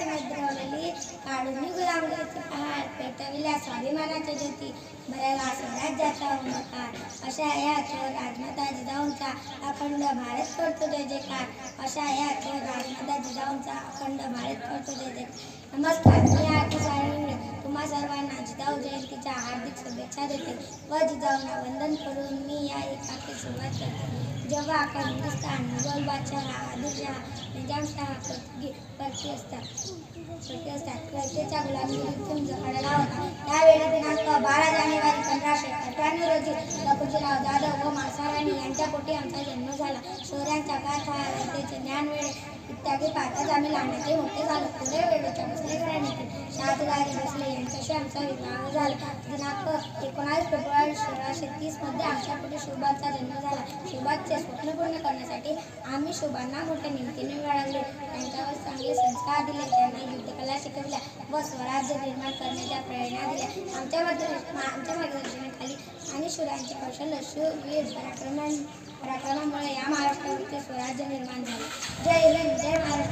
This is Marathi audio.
मैत्रिवलेली काढून गुलामगिरीचे पहाड पेटविल्या. स्वाभिमानाच्या ज्योती भरायला स्वराज्याचा उमकार अशा या थोर राजमाता जिजाऊंचा अखंड भारत करतो जय जयकार. अशा या थोर राजमाता जिजाऊंचा अखंड भारत करतो जय जयकार. नमस्कार. जिजाऊ जयंतीच्या हार्दिक शुभेच्छा देते. व जिजाऊंना वंदन करून मी या एकाकी सुरुवात करते. जेव्हा आपण हिंदुस्थान मुघल बादशाह आदिलशाह निजामशाह परतगी असतात परती असतात परतीच्या गुलामगिरीतून जो हरला होता त्यावेळी दिनांक बारा जानेवारी पंधराशे अठ्ठ्याण्णव रोजी लखुजीराव जाधव व मासाराणी यांच्या पोटी आमचा जन्म झाला. शौर्यांच्या गाथा त्याचे ज्ञान वेळे इत्यादी पाठात आम्ही लहानाचे मोठे झालो. पुढे वेळेच्या बसले घराण्यातील शहाजलारी बसले. यांच्याशी आमचा विवाह झाला. दिनांक एकोणावीस फेब्रुवारी सोळाशे तीसमध्ये आमच्या पुढे शोभाचा जन्म झाला. शोभाचे स्वप्न पूर्ण करण्यासाठी आम्ही शोभांना मोठ्या निमतीने वाढवले त्यांच्यावर चांगले संस्कार दिले. त्यांना युद्धकला शिकवल्या व स्वराज्य निर्माण करण्याच्या प्रेरणा दिल्या. आमच्या मार्गदर्शन आमच्या मार्गदर्शनाखाली आणि शूरांचे कौशल्य शूरवीर पराक्रमण पराक्रमामुळे या महाराष्ट्रावरचे स्वराज्य निर्माण झाले. जय हिंद जय महाराष्ट्र.